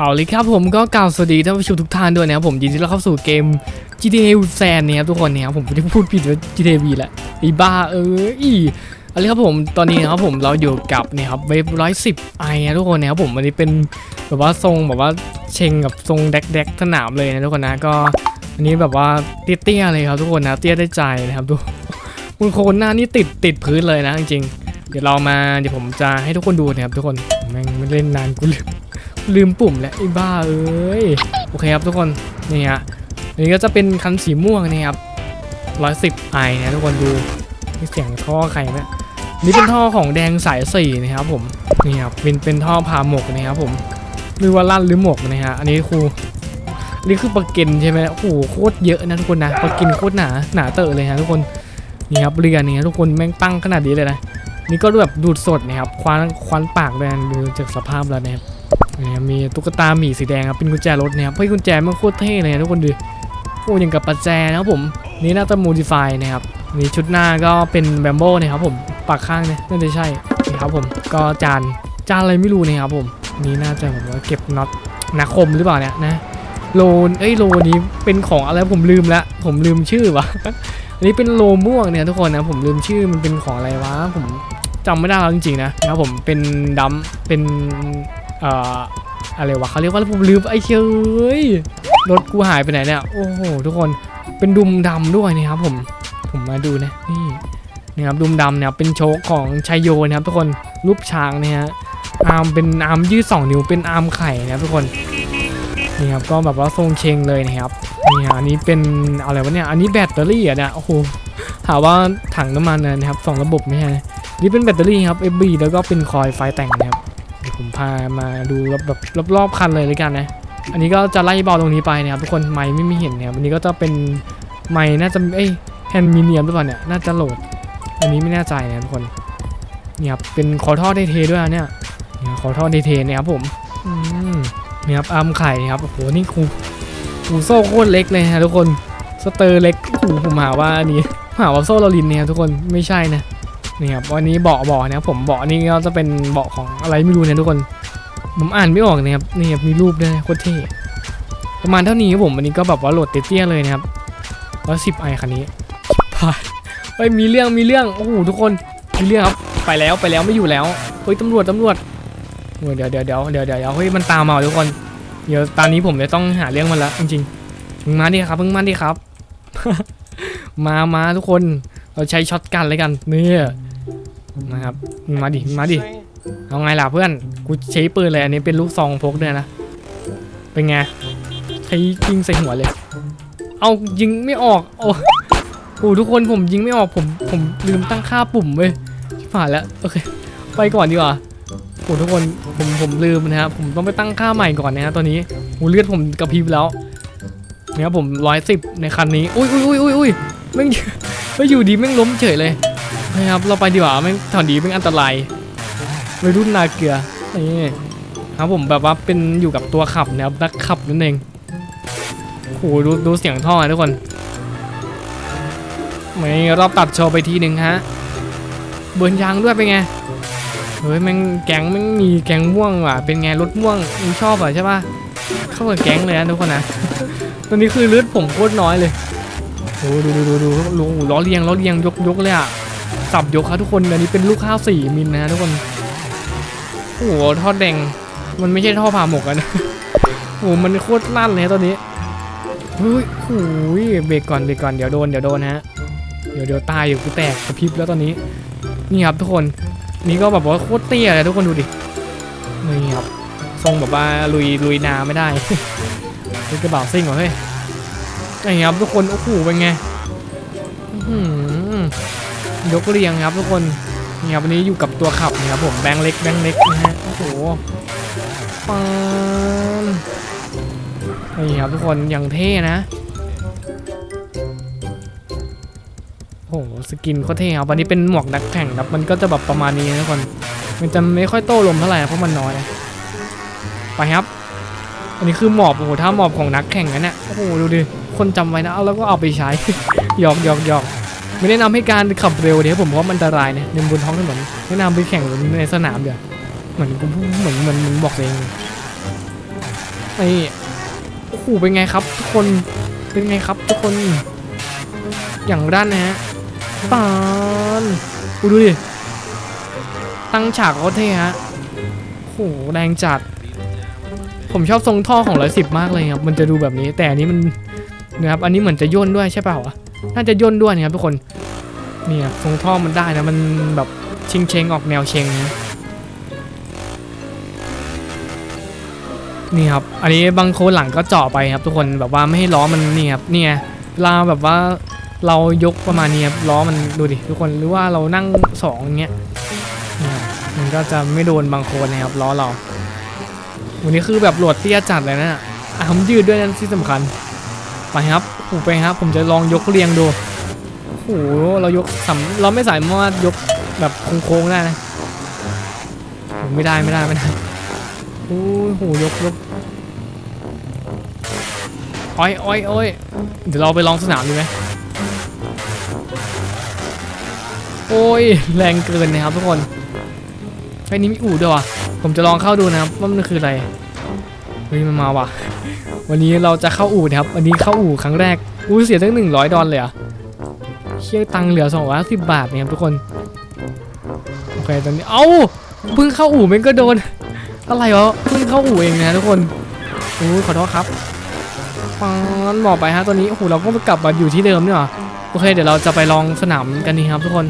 เอาเลยครับผมก็กล่าวสวัสดีท่านผู้ชมทุกท่านด้วยนะครับผมยินดีต้อนรับเข้าสู่เกม GTA s a n เนี่ยครับทุกคนเนี่ยครับผมไม่ได้พูดผิดว่า GTA V แหละไอ้บ้าเอออีเอาเลยครับผมตอนนี้นะครับผมเราอยู่กับเนี่ยครับเวฟร้อยสิบไอนะทุกคนนะครับผมอันนี้เป็นแบบว่าทรงแบบว่าเชงกับทรงแดกแดกๆสนามเลยนะทุกคนนะก็อันนี้แบบว่าเตี้ยๆเลยครับทุกคนนะเตี้ยได้ใจนะครับทุกคุณโคนหน้านี่ติดติดพื้นเลยนะจริงๆเดี๋ยวเรามาเดี๋ยวผมจะให้ทุกคนดูนะครับทุกคนแม่งไม่เล่นนานกูลืม ลืมปุ่มแล้วไอ้บ้าเอ้ยโอเคครับทุกคนนี่ฮะอันนี้ก็จะเป็นคันสีม่วงนะครับร้อยสิบไอนะทุกคนดูนี่เสียงท่อใครเนี่ยนี่เป็นท่อของแดงสายสี่นะครับผมนี่ครับเป็นเป็นท่อผ่าหมกนะครับผมหรือว่าลั่นหรือหมกนะฮะอันนี้ครูนี่คือปลาเก็นใช่ไหมโอ้โหโคตรเยอะนะทุกคนนะปลาเก็นโคตรหนาหนาเตอะเลยฮะทุกคนนี่ครับเรือนี่ทุกคนแม่งตั้งขนาดนี้เลยนะนี่ก็แบบดูดสดนะครับคว้านคว้านปากเลยนะดูจากสภาพแล้วนะครับ นี่ยมีตุ๊กตาหมีสีแดงครับเป็นกุญแจรถนะครับเฮ้ยกุญแจมันโคตรเท่เลยนะทุกคนดูโอ้ยังกับประแจนะครับผมนี่น่าจะโมดิฟายนะครับนี่ชุดหน้าก็เป็นแบมโบ้นะครับผมปากข้างเนี่ยน่าจะใช่นะครับผมก็จานจานอะไรไม่รู้นะครับผมนี่น่าจะแบบว่าเก็บน็อตนาคมหรือเปล่าเนี่ยนะโลนเอ้ยโลนี้เป็นของอะไรผมลืมละผมลืมชื่อวะอันนี้เป็นโลม่วงเนี่ยทุกคนนะผมลืมชื่อมันเป็นของอะไรวะผมจำไม่ได้แล้วจริงๆนะนะครับผมเป็นดัมเป็น เอ่ออะไรวะเขาเรียกว่าผมลืมไอ้เชยรถกูหายไปไหนเนี่ยโอ้โหทุกคนเป็นดุมดำด้วยนะครับผมผมมาดูนะนี่นะครับดุมดำเนี่ยเป็นโชคของชัยโยนะครับ ทุกคนรูปช้างเนี่ยฮะอาร์มเป็นอาร์มยืดสองนิ้วเป็นอาร์มไข่นะครับทุกคนนี่ครับก็แบบว่าทรงเชงเลยนะครับนี่ฮะอันนี้เป็นอะไรวะเนี่ยอันนี้แบตเตอรี่อะเนี่ยโอ้โหถามว่าถังน้ำมันนะครับสองระบบไม่ใช่นะนี่เป็นแบตเตอรี่ครับ FB แล้วก็เป็นคอยไฟแต่งนะ ดี๋ยวผมพามาดูรอบแบบรอบๆคันเลยเลยกันนะ อันนี้ก็จะไล่เบาตรงนี้ไปนะครับทุกคนไม้ไม่มีเห็นนะครับอันนี้ก็จะเป็นไม้น่าจะเอ้ยแฮนด์มีเนียมหรือเปล่าเนี่ยน่าจะโหลด อันนี้ไม่แน่ใจนะทุกคนเนี่ยครับเป็นคอท่อเทด้วยเนี่ยเนี่ยคอท่อเทนะครับผมเนี่ยครับอาร์มไข่ครับโอ้โหนี่ครูครูโซ่โคตรเล็กเลยนะทุกคนสเตอร์เล็กโอ้โหผมหาว่าอันนี้หาว่าโซ่ลาลินเนี่ยทุกคนไม่ใช่นะ นี่ครับวันนี้เบาะเบาะนะครับผมเบาะนี่ก็จะเป็นเบาะของอะไรไม่รู้เนี่ยทุกคนผมอ่านไม่ออกนะครับนี่ครับมีรูปด้วยโคตรเท่ประมาณเท่านี้ครับผมวันนี้ก็แบบว่าโหลดเตี้ยๆเลยนะครับร้อยสิบไอคันนี้ผ่านเฮ้ยมีเรื่องมีเรื่องโอ้โหทุกคนมีเรื่องครับไปแล้วไปแล้วไม่อยู่แล้วเฮ้ยตำรวจตำรวจเดี๋ยวเดี๋ยวเดี๋ยวเดี๋ยวเดี๋ยวเฮ้ยมันตามมาทุกคนเดี๋ยวตอนนี้ผมจะต้องหาเรื่องมันละจริงๆมึงมาดิครับมึงมาดิครับ มามาทุกคนเราใช้ช็อตกันเลยกันเนี่ย นะครับ มาดิมาดิเอาไงล่ะเพื่อนกูใช้ปืนเลยอันนี้เป็นลูกซองพกด้วยนะเป็นไงใช้ยิงใส่หัวเลย เอายิงไม่ออกโอ้โหทุกคนผมยิงไม่ออกผมผมลืมตั้งค่าปุ่มเว้ยชิบหายแล้วโอเค ไปก่อนดีกว่าโอ้ทุกคนผมผมลืมนะครับผมต้องไปตั้งค่าใหม่ก่อนนะฮะตอนนี้หูเลือดผมกระพริบแล้วเนี่ยผมร้อยสิบในคันนี้อุ้ยอุ้ยอุ้ยอุ้ยอุ้ยแม่งไม่อยู่ดีแม่งล้มเฉยเลย นะครับเราไปดีกว่าไม่ถอนดีเป็นอันตรายวัยรุ่นนาเกลือนี่ครับผมแบบว่าเป็นอยู่กับตัวขับนะครับนักขับนั่นเองโอ้โหดูดูเสียงท่อนะทุกคนไม่รอบตัดโชว์ไปทีหนึ่งฮะเบิร์นยางด้วยเป็นไงเฮ้ยแม่งแก๊งแม่งมีแก๊งม่วงว่ะเป็นไงรถม่วงมึงชอบอะใช่ปะเข้ากับแก๊งเลยนะทุกคนนะตอนนี้คือเลือดผมโคตรน้อยเลยโอ้ดูดูดูดูดูล้อเลียงล้อเลียงยกยกเลยอะ สับยกครับทุกคน อันนี้เป็นลูกข้าวสี่มิลนะฮะทุกคน โอ้โหทอดแดง มันไม่ใช่ท่อผ่าหมกอะนะโอ้โหมันโคตรลั่นเลยตอนนี้เฮ้ยโอ้ยเบรกก่อนเบรกก่อนเดี๋ยวโดนเดี๋ยวโดนฮะ เดี๋ยวเดี๋ยวตายอยู่กูแตกกระพริบแล้วตอนนี้ นี่ครับทุกคน นี่ก็แบบว่าโคตรเตี้ยเลยทุกคนดูดิ นี่ครับทรงแบบว่าลุยลุยนาไม่ได้เป็นกระบะซิ่งเหรอเฮ้ยนี่ครับทุกคนโอ้โหเป็นไงอื้อหือ ยกเรียงครับทุกคนนี่ครับวันนี้อยู่กับตัวขับนะครับผมแบงเล็กแบงเล็กนะฮะโอ้โหปานนี่ครับทุกคนอย่างเท่นะโอ้โหสกินเขาเท่ครับวันนี้เป็นหมวกนักแข่งครับมันก็จะแบบประมาณนี้นะทุกคนมันจะไม่ค่อยโต้ลมเท่าไหร่เพราะมันน้อยนะไปครับ อันนี้คือหมอบโอ้โหถ้าหมอบของนักแข่งนะเนี่ยโอ้โหดูดิคนจำไว้นะเอาแล้วก็เอาไปใช้หยอกหยอกหยอก ไม่แนะนำให้การขับเร็วเดี๋ยวผมเพราะมันอันตรายเนะในบนท้องถนนแนะนำไปแข่งในสนามเดี๋ยวเหมือนกูเหมือนเหมือนมือนบอกเองนี่โอ้โหเป็นไงครับ ทุกคนเป็นไงครับ ทุกคนอย่างด้านนะฮะปานกูดูดิตั้งฉากเขาเท่ฮะโอ้โหแรงจัด ผมชอบทรงท่อของร้อยสิบมากเลยครับ มันจะดูแบบนี้ แต่อันนี้มันนะครับ อันนี้เหมือนจะย่นด้วยใช่เปล่าวะ น่าจะย่นด้วยนะครับทุกคนเนี่ยทรงท่อมันได้นะมันแบบเชงเชงออกแนวเชงนะนี่ครับ อันนี้บางโคนหลังก็เจาะไปครับ ทุกคนแบบว่าไม่ให้ล้อมันนี่ครับเนี่ยเวลาแบบว่าเรายกประมาณนี้ครับล้อมันดูดิทุกคนหรือว่าเรานั่งสองอย่างเงี้ยเนี่ยมันก็จะไม่โดนบางโคนนะครับล้อเราวันนี้คือแบบโหลดเตี้ยจัดเลยนะอะผมยืดด้วยนะที่สำคัญ ไปครับผูไปครับ ผมจะลองยกเรียงดูโอ้โหเรายกสำเราไม่สามารถยกแบบโค้งๆได้นะไม่ได้ไม่ได้ไม่ได้โอ้โหยกยกอ้อยอ้อยอ้อยเดี๋ยวเราไปลองสนามดูไหมโอ้ยแรงเกินนะครับทุกคนไฟนี้มีอู่ด้วยว่ะผมจะลองเข้าดูนะครับว่ามันคืออะไรเฮ้ยมันมาว่ะ วันนี้เราจะเข้าอู่นะครับ วันนี้เข้าอู่ครั้งแรก อู้เสียตั้งหนึ่งร้อยดอลเลยอะเชี่ยตังเหลือสองร้อยสิบบาทเนี่ยครับทุกคน โอเคตอนนี้ เอ้า เพิ่งเข้าอู่มันก็โดน อะไรวะ เพิ่งเข้าอู่เองนะทุกคนอู้ขอโทษครับปอนหมอบไปฮะตัวนี้ โอ้โห เราก็กลับมาอยู่ที่เดิมเนี่ยเหรอโอเค เดี๋ยวเราจะไปลองสนามกันนี่ครับทุกคน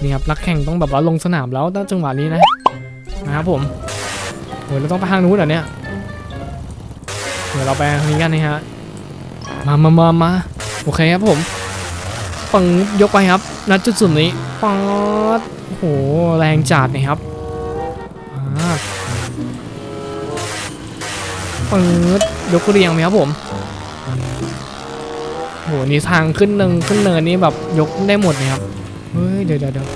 นี่ครับนักแข่งต้องแบบว่าลงสนามแล้วตั้งจังหวะนี้นะ นะครับผมโอ้ยเราต้องไปทางนู้นเหรอเนี่ย เดี๋ยวเราไปทางนี้กันนะฮะ มามามามาโอเคครับผม ปังยกไปครับ ณ จุดสุดนี้ป๊อดโอ้โห แรงจัดนะครับปังยกเรียงไหมครับผมโหนี่ทางขึ้นเนินขึ้นเนินนี่แบบยกได้หมดเลยครับ เฮ้ยเดี๋ยวเดี๋ยวเดี๋ยว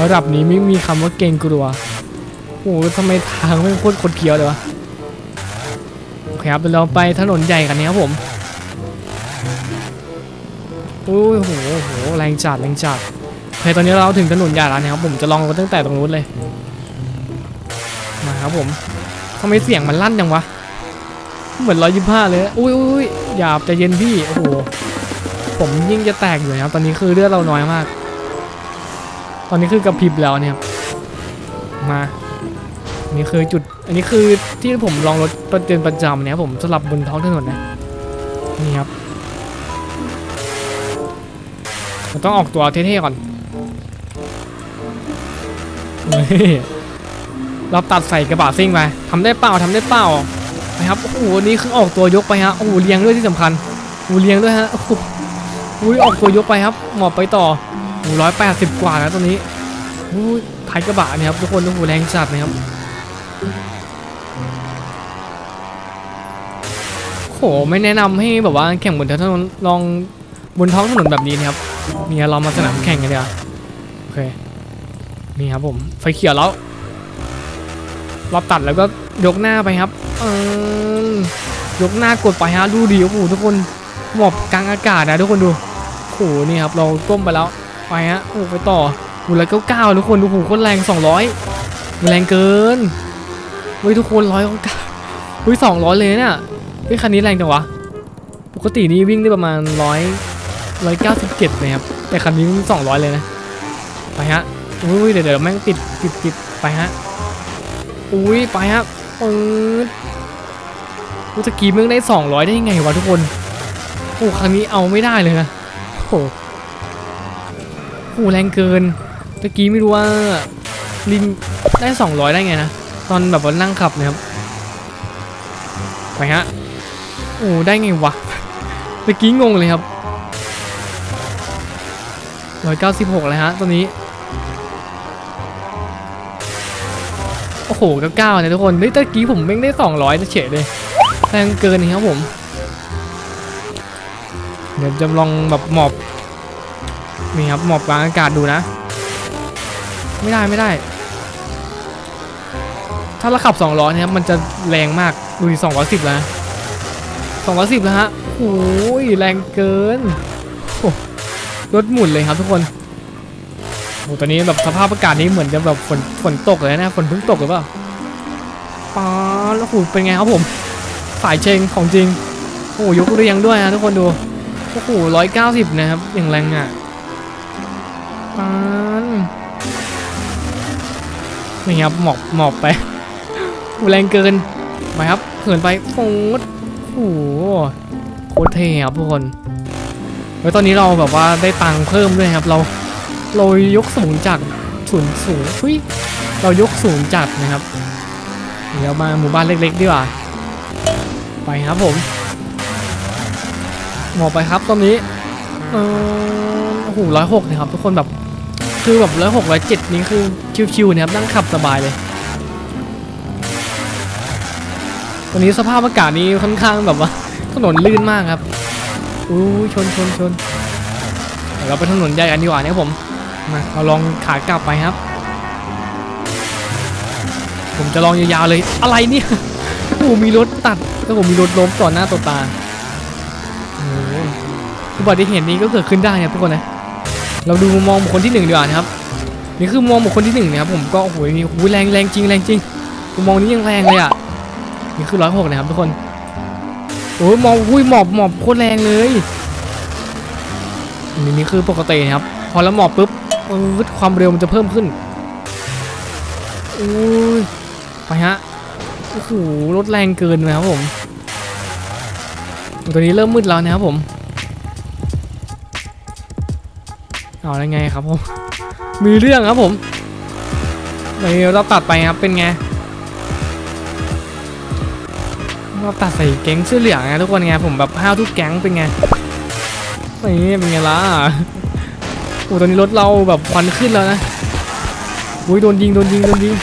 ระดับนี้ไม่มีคำว่าเกรงกลัว โอ้โหทำไมทางไม่โคตรคดเคี้ยวเลยวะ เคครับเราไปถนนใหญ่กันนะครับผมโอ้ยโหโหแรงจัดแรงจัดโอเคตอนนี้เราถึงถนนใหญ่แล้วนะครับผมจะลองรถตั้งแต่ตรงนู้นเลยมาครับผมทำไมเสียงมันลั่นจังวะเหมือนร้อยยี่ห้าเลยอุ้ยอุ้ยอย่าใจเย็นพี่โอ้โหผมยิ่งจะแตกอยู่นะครับตอนนี้คือเลือดเราน้อยมาก ตอนนี้คือกระพริบแล้วเนี่ยมา อันนี้คือจุด อันนี้คือที่ผมลองรถประเด็นประจำเนี่ยผมสลับบนท้องถนนนะ นี่ครับเราต้องออกตัวเท่ๆก่อน เราตัดใส่กระบะซิ่งไปทำได้เปล่าทำได้เปล่าไปครับ โอ้โหนี้คือออกตัวยกไปฮะ โอ้โหเลี้ยงด้วยที่สำคัญโอ้โหเลี้ยงด้วยฮะ โอ้โหอุ้ยออกตัวยกไปครับ หมอบไปต่อโอ้โหร้อยแปดสิบกว่าแล้วตัวนี้โอ้ยท้ายกระบะเนี่ยครับทุกคน โอ้โหแรงจัดนะครับ โหไม่แนะนำให้แบบว่าแข่งบนถนนลองบนท้องถนนแบบนี้นะครับเนี่ยเรามาสนามแข่งกันเดียวโอเคนี่ครับผมไฟเขียวแล้วเราตัดแล้วก็ยกหน้าไปครับเออยกหน้ากดไปฮะดูดิโอ้โหทุกคนหมอบกลางอากาศนะทุกคนดูโอ้โหนี่ครับเราก้มไปแล้วไปฮะโอ้ไปต่อหูร้อยเก้าเก้าทุกคนดูโอ้โหโคตรแรงสองร้อยแรงเกิน เฮ้ยทุกคนร้อยเก้าเฮ้ยสองร้อยเลยเนี่ยเฮ้ยคันนี้แรงจังวะ ปกตินี่วิ่งได้ประมาณร้อยร้อยเก้าสิบเจ็ดนะครับ แต่คันนี้สองร้อยเลยนะ ไปฮะอุ้ยเดี๋ยวเดี๋ยวแม่งติดติดติดไปฮะ อุ้ยไปฮะปืดอุตะกี้แม่งได้สองร้อยได้ยังไงวะทุกคน โอ้ครั้งนี้เอาไม่ได้เลยนะโอ้โหแรงเกินตะกี้ไม่รู้ว่าลินได้200ได้ไงนะ ตอนแบบว่านั่งขับนะครับไปฮะโอ้ได้ไงวะตะกี้งงเลยครับ196เลยฮะตัวนี้ โอ้โหเก้าเนี่ยทุกคนเฮ้ยตะกี้ผมแม่งได้200เฉยเลยแรงเกินนี่ครับผม เดี๋ยวจะลองแบบหมอบ นี่ครับหมอบกลางอากาศดูนะ ไม่ได้ไม่ได้ ถ้าเราขับ2ล้อเนี่ยมันจะแรงมากดูดิ210 แล้วนะ210 แล้วฮะโอ้ยแรงเกินโอ้รถหมุนเลยครับทุกคนโอ้ตอนนี้แบบสภาพอากาศนี้เหมือนจะแบบฝนฝนตกเลยนะฝนเพิ่งตกหรือเปล่าป๊าแล้วหูเป็นไงครับผมสายเชงของจริงโอ้ยกเรียงด้วยนะทุกคนดูโอ้โหร้อยเก้าสิบนะครับอย่างแรงอะปานี่ครับหมอบหมอบไป แรงเกินไปครับเหินไปโอ้โหโคตรเท่ครับทุกคนแล้วตอนนี้เราแบบว่าได้ตังค์เพิ่มด้วยครับ เราเรายกสูงจากศูนสูงฟุยเรายกสูงจัดนะครับ เดี๋ยวมาหมู่บ้านเล็กๆดีกว่า ไปครับผมหมอไปครับตอนนี้เออโอ้โหร้อยหกนะครับ ทุกคนแบบคือแบบร้อยหกร้อยเจ็ดนี้คือชิวๆนะครับนั่งขับสบายเลย ตอนนี้สภาพอากาศนี้ค่อนข้างแบบว่าถนนลื่นมากครับอู้ชนชนชนเราไปถนนใหญ่กันดีกว่านะครับผมมาเราลองขากลับไปครับ ผมจะลองยาวๆเลยอะไรเนี่ยโอ้มีรถตัดแล้วผมมีรถล้มต่อหน้าต่อตาโอ้โหอุบัติเหตุนี้ก็เกิดขึ้นได้ครับทุกคนนะเราดูมุมมองบุคคลที่หนึ่งดีกว่านะครับนี่คือมุมมองบุคคลที่หนึ่งนะครับผมก็โอ้โหมีโอ้โหแรงแรงจริงแรงจริงมุมมองนี้ยังแรงเลยอะ นี่คือร้อยหกนะครับทุกคนโอ้ยหมองอุ้ยหมอบหมอบโคตรแรงเลยนนี้นี่คือปกตินะครับ พอแล้วหมอบปุ๊บความเร็วมันจะเพิ่มขึ้นอุ้ยไปฮะโอ้โหรถแรงเกินนะครับผมตัวนี้เริ่มมืดแล้วนะครับผมเอาได้ไงครับผม มีเรื่องครับผมนี่เราตัดไปครับเป็นไง เราตัดใส่แก๊งเสื้อเหลืองไงทุกคนไงผมแบบห้าวทุกแก๊งเป็นไงนี่เป็นไงล่ะโอ้ตอนนี้รถเราแบบควันขึ้นแล้วนะอุ้ยโดนยิงโดนยิงโดนยิง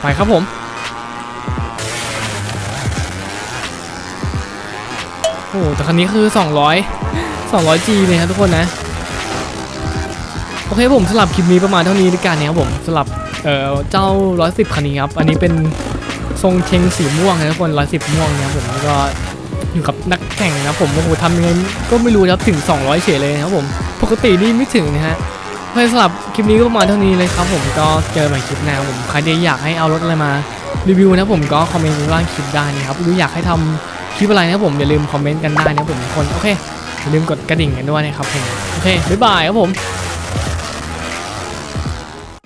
ไปครับผมโอ้แต่คันนี้คือ 200 200 G เลยครับทุกคนนะ โอเคผมสลับคลิปนี้ประมาณเท่านี้ด้วยกันนะครับผมสลับเอ่อเจ้า 110 คันนี้ครับ อันนี้เป็น ทรงเชงสีม่วงนะทุกคน110ม่วงนะครับผมก็อยู่กับนักแข่งนะผมโอ้โหทำยังไงก็ไม่รู้นะครับถึง 200 เฉยเลยนะครับผมปกตินี่ไม่ถึงนะฮะโอเคสำหรับคลิปนี้ก็ประมาณเท่านี้เลยครับผมก็เจอใหม่คลิปหน้าผมใครที่อยากให้เอารถอะไรมารีวิวนะผมก็คอมเมนต์ล่างคลิปได้นะครับหรืออยากให้ทำคลิปอะไรนะผมอย่าลืมคอมเมนต์กันได้นะผมทุกคนโอเคอย่าลืมกดกระดิ่งกันด้วยนะครับผมโอเคบ๊ายบายครับผม